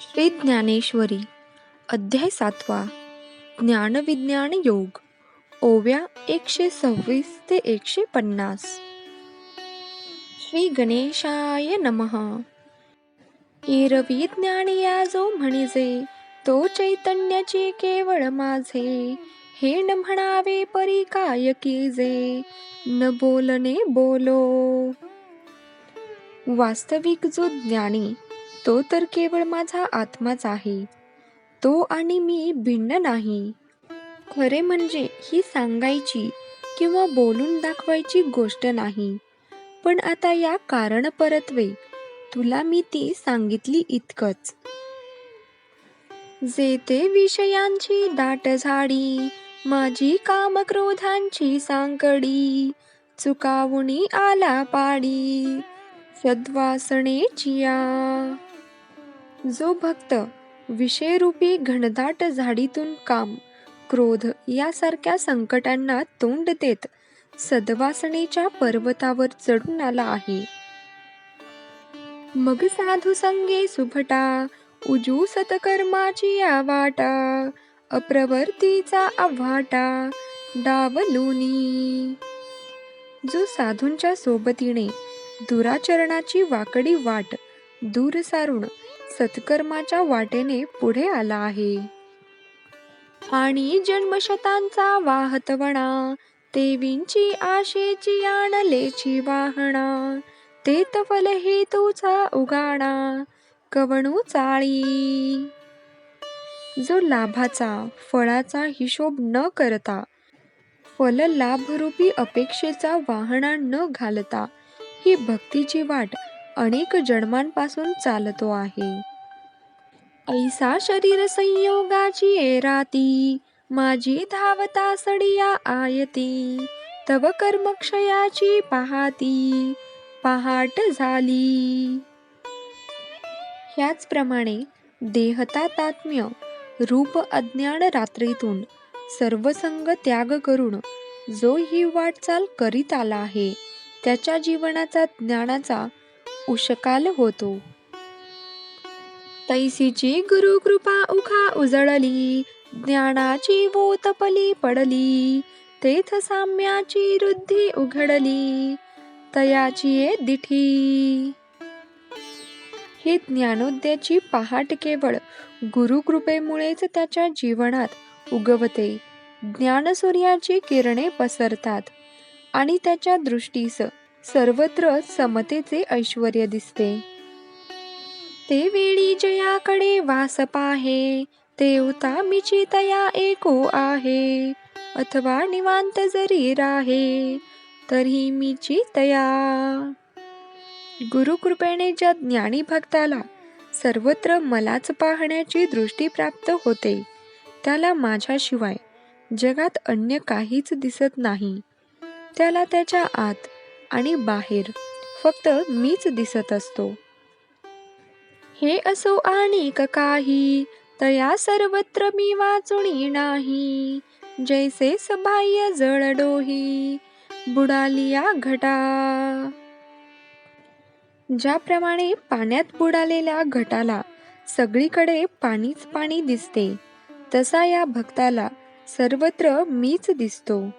श्री ज्ञानेश्वरी अध्याय सातवा ज्ञानविज्ञान योग ओव्या एकशे सव्वीस ते एकशे पन्नास. श्री गणेशाय नमः. एरवी ज्ञानिया जो म्हणजे तो चैतन्याची केवळ माझे. हे न म्हणावे परी काय कीजे न बोलने बोलो. वास्तविक जो ज्ञानी तो तर केवळ माझा आत्माच आहे. तो आणि मी भिन्न नाही. खरे म्हणजे ही सांगायची किंवा बोलून दाखवायची गोष्ट नाही. पण आता या कारण परत्वे तुला मी ती सांगितली इतकंच. जे ते विषयांची दाट झाडी माझी कामक्रोधांची सांकडी चुकावणी आला पाडी सद्वासनेचिया जो भक्त विषयरूपी घनदाट झाडीतून काम क्रोध यासारख्या संकटांना तोंड देत सद्वासनेच्या पर्वतावर चढून आला आहे. मग साधू संगे सुभटा उजू सतकर्माची या वाटा अप्रवर्तीचा आव्हाटा डावलुनी. जो साधूंच्या सोबतीने दुराचरणाची वाकडी वाट दूर सारून सत्कर्माच्या वाटेने पुढे आला आहे. आणि जन्मशतांचा वाहतवणा देवींची आशेची आणलेची वाहणा ते तफल हेतूचा उगाणा कवणू चाळी. जो लाभाचा फळाचा हिशोब न करता फल लाभरूपी अपेक्षेचा वाहना न घालता ही भक्तीची वाट अनेक जन्मांपासून चालतो आहे. ऐसा शरीर संयोगाची एराती माझी धावता सडिया आयती तव कर्मक्षयाची पहाती पहाट झाली. ह्याचप्रमाणे देहतातात्म्य रूप अज्ञान रात्रीतून सर्वसंग त्याग करून जो ही वाटचाल करीत आला आहे त्याच्या जीवनाचा ज्ञानाचा उशकाल होतो. तैसीची गुरु कृपा उखा उजळली ज्ञानाची वोतपली पडली तेथ साम्याची रुद्धी उघडली तयाची ये दिठी. हे ज्ञानोद्याची पहाट केवळ गुरुकृपेमुळेच त्याच्या जीवनात उगवते. ज्ञानसूर्याची किरणे पसरतात आणि त्याच्या दृष्टीस सर्वत्र समतेचे ऐश्वर दिसते. ते वेळी जयाकडे वास पाहे देवता मिची तया एको आहे. अथवा निवांत जरी राहे तरी मीची तया गुरुकृपेने ज्या ज्ञानी भक्ताला सर्वत्र मलाच पाहण्याची दृष्टी प्राप्त होते. त्याला माझ्याशिवाय जगात अन्य काहीच दिसत नाही. त्याला त्याच्या आत आणि बाहेर. फक्त मीच दिसत असतो. हे असो आणि काही तया सर्वत्र मी वाचुणी नाही. जैसे सबाह्य जळडोही बुडालिया घटा. ज्याप्रमाणे पाण्यात बुडालेल्या घटाला सगळीकडे पाणीच पाणी दिसते तसा या भक्ताला सर्वत्र मीच दिसतो.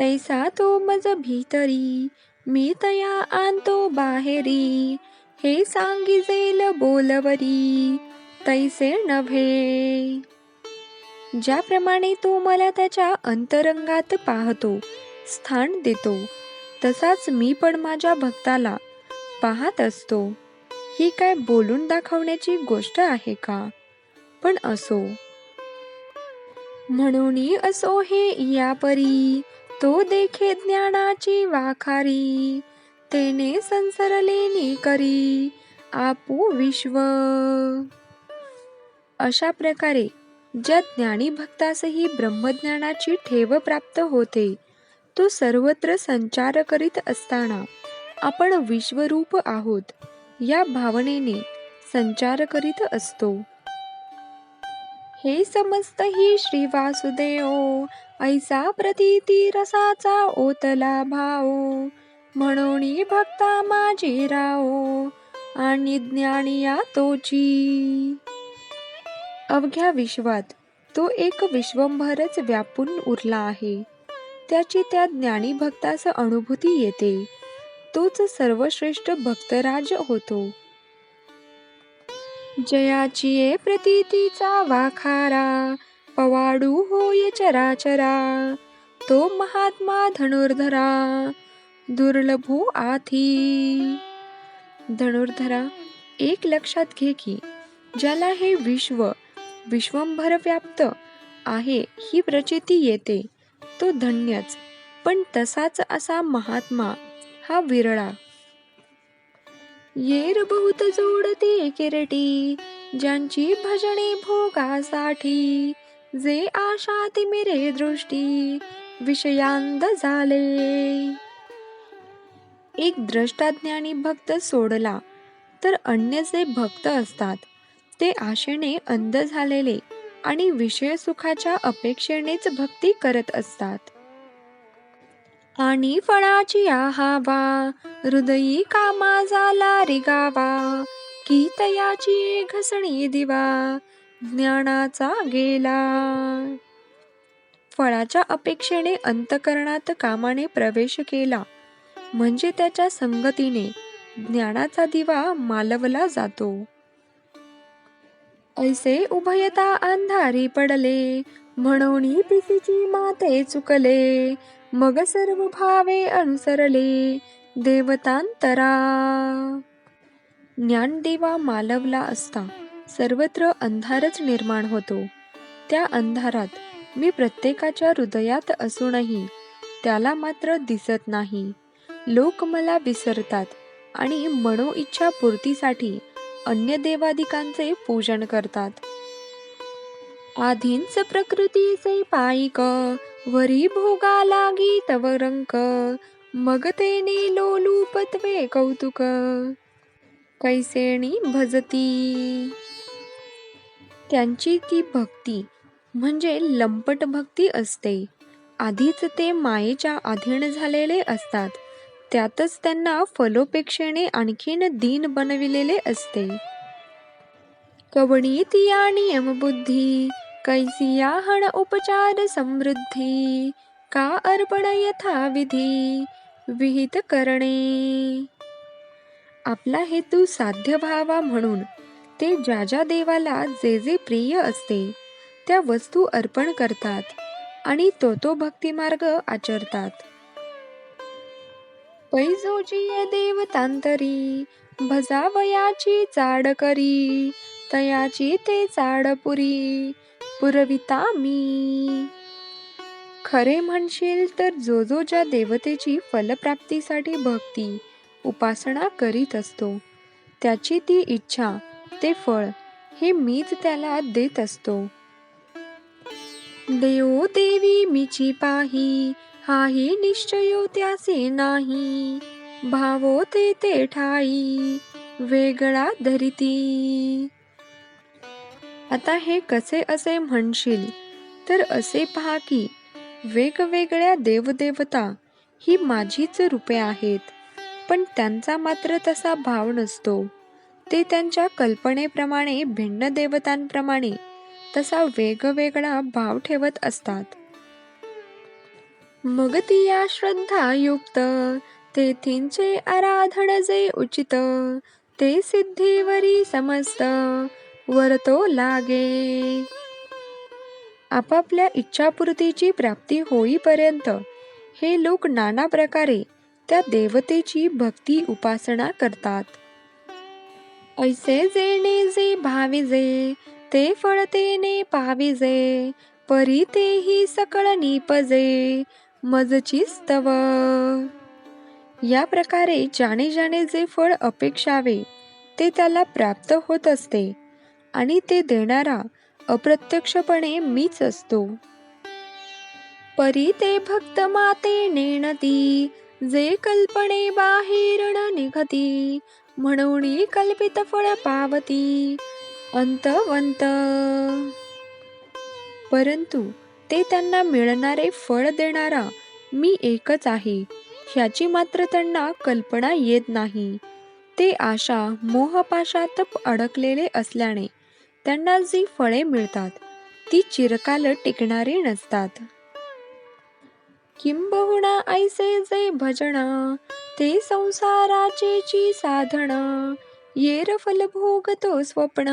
तैसा तो मज भीतरी मी तया आणतो बाहेरी. हे सांगिजेल बोलवरी तैसे नव्हे. ज्याप्रमाणे तो मला त्याच्या अंतरंगात पाहतो स्थान देतो तसाच मी पण माझ्या भक्ताला पाहत असतो. ही काय बोलून दाखवण्याची गोष्ट आहे का? पण असो. म्हणून असो हे यापरी तो देखे ज्ञानाची वाखारी तेने संसरलेनी करी आपू विश्व. अशा प्रकारे ज्या ज्ञानी भक्तासही ब्रह्मज्ञानाची ठेव प्राप्त होते. तो सर्वत्र संचार करीत असताना आपण विश्वरूप आहोत या भावनेने संचार करीत असतो. हे समस्त ही श्री वासुदेव. ऐसा प्रतीती रसाचा ओतला भाओ म्हणून भक्ता माझी राओ आणि ज्ञानिया तोची अवघ्या विश्वात तो एक विश्वंभरच व्यापून उरला आहे. त्याची त्या ज्ञानी भक्तास अनुभूती येते. तोच सर्वश्रेष्ठ भक्तराज होतो. जयाची ये प्रतीतीचा वाखारा पवाडू होय चराचरा तो महात्मा धनुर्धरा दुर्लभू आथी. धनुर्धरा एक लक्षात घे की ज्याला हे विश्व विश्वंभर व्याप्त आहे ही प्रचिती येते. तो धन्यच पण तसाच असा महात्मा हा विरळा. येर बहुत जोडते किरटी ज्यांची भजने भोगासाठी. जे आशा तिमिरे दृष्टी विषयांद झाले. एक द्रष्टाज्ञानी भक्त सोडला तर अन्य जे भक्त असतात ते आशेने अंध झालेले आणि विषय सुखाच्या अपेक्षेनेच भक्ती करत असतात. आणि फळाची आहावा. हृदयी कामा झाला रिगावा की तयाची घसणी दिवा. ज्ञानाचा गेला. फळाच्या अपेक्षेने अंतकरणात कामाने प्रवेश केला. म्हणजे त्याच्या संगतीने ज्ञानाचा दिवा मालवला जातो. ऐसे उभयता अंधारी पडले. म्हणून पिसीची माते चुकले. मग सर्व भावे अनुसरले. देवतांतरा. ज्ञानदेवा मालवला असता सर्वत्र अंधारच निर्माण होतो. त्या अंधारात मी प्रत्येकाच्या हृदयात असूनही त्याला मात्र दिसत नाही. लोक मला विसरतात आणि मनोइच्छा पूर्तीसाठी अन्य देवादिकांचे पूजन करतात. आधींच प्रकृतीचे पायिक वरी भोगा लागी तव रंक मग तेने लोलूपत्वे कौतुक. कैसेणी भजती? त्यांची ती भक्ती म्हणजे लंपट भक्ती असते. आधीच ते मायेच्या अधीन झालेले असतात. त्यातच त्यांना फलोपेक्षेने आणखीन दीन बनविलेले असते. कवणी तिया नियम बुद्धी कैसिया हण उपचार समृद्धी का अर्पण यथा विधी विहित करणे. आपला हेतू साध्य व्हावा म्हणून ते ज्या ज्या देवाला जे जे प्रिय असते त्या वस्तू अर्पण करतात आणि तो तो भक्तिमार्ग आचरतात. पैजोजीय देवतांतरी भजावयाची चाड करी तयाची ते चाडपुरी पुरविता मी. खरे म्हणशील तर जो जो ज्या देवतेची फलप्राप्तीसाठी भक्ती उपासना करीत असतो. त्याची ती इच्छा ते फळ हे मीच त्याला देत असतो. देवो देवी मीची पाही हाही निश्चयो त्याचे नाही. भावो ते ते ठाई वेगळा धरिती. आता हे कसे असे म्हणशील? तर असे पहा की वेगवेगळ्या देवदेवता ही माझीच रूपे आहेत पण त्यांचा मात्र तसा भाव नसतो. ते त्यांच्या कल्पनेप्रमाणे भिन्न देवतांप्रमाणे तसा वेगवेगळा भाव ठेवत असतात. मग ती या श्रद्धायुक्त तेथींचे आराधन जे उचित ते सिद्धीवरी समजतं वरतो लागे. आपापल्या इच्छापूर्तीची प्राप्ती होईपर्यंत हे लोक नाना प्रकारे त्या देवतेची भक्ती उपासना करतात. ऐसे जेणे जे भाविजे ते फळ तेने पाविजे परी तेही सकळ निपजे मजची स्तव या प्रकारे ज्याने ज्याने जे फळ अपेक्षावे ते त्याला प्राप्त होत असते. आणि ते देणारा अप्रत्यक्षपणे मीच असतो. परी ते भक्त माते नेणती जे कल्पने बाहेर निघती म्हणून कल्पित फळ पावती. अंतवंत. परंतु ते त्यांना मिळणारे फळ देणारा मी एकच आहे ह्याची मात्र त्यांना कल्पना येत नाही. ते आशा मोहपाशात अडकलेले असल्याने त्यांना जी फळे मिळतात ती चिरकाल टिकणारी नसतात. किंबहुना ऐसे जे भजन ते संसाराचे साधन येर फल भोगतो स्वप्न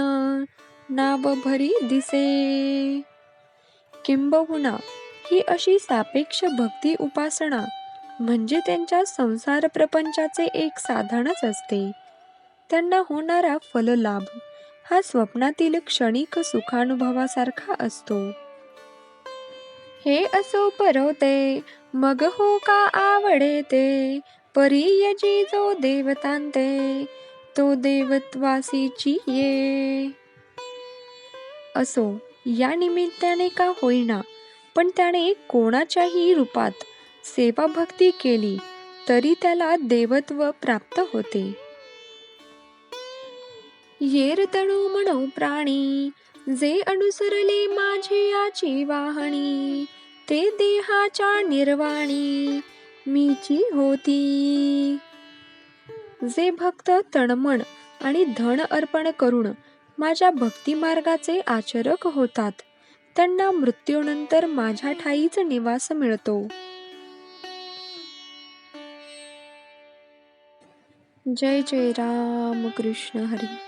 नाव भरी दिसे. किंबहुना ही अशी सापेक्ष भक्ती उपासना म्हणजे त्यांच्या संसार प्रपंचाचे एक साधनच असते. त्यांना होणारा फललाभ हा स्वप्नातील क्षणिक सुखानुभवासारखा असतो. हे असो परवते मग हो का आवडे ते परीयजी जो देवतांते तो देवत्वासीची ये. असो या निमित्ताने का होईना पण त्याने कोणाच्याही रूपात सेवा भक्ती केली तरी त्याला देवत्व प्राप्त होते. येर तणू म्हणू प्राणी जे अनुसरले माझे याची वाहणी ते देहाच्या निर्वाणी मीची होती. जे भक्त तणमण आणि धन अर्पण करून माझ्या भक्ती मार्गाचे आचरक होतात त्यांना मृत्यूनंतर माझ्या ठाईच निवास मिळतो. जय जय राम कृष्ण हरी.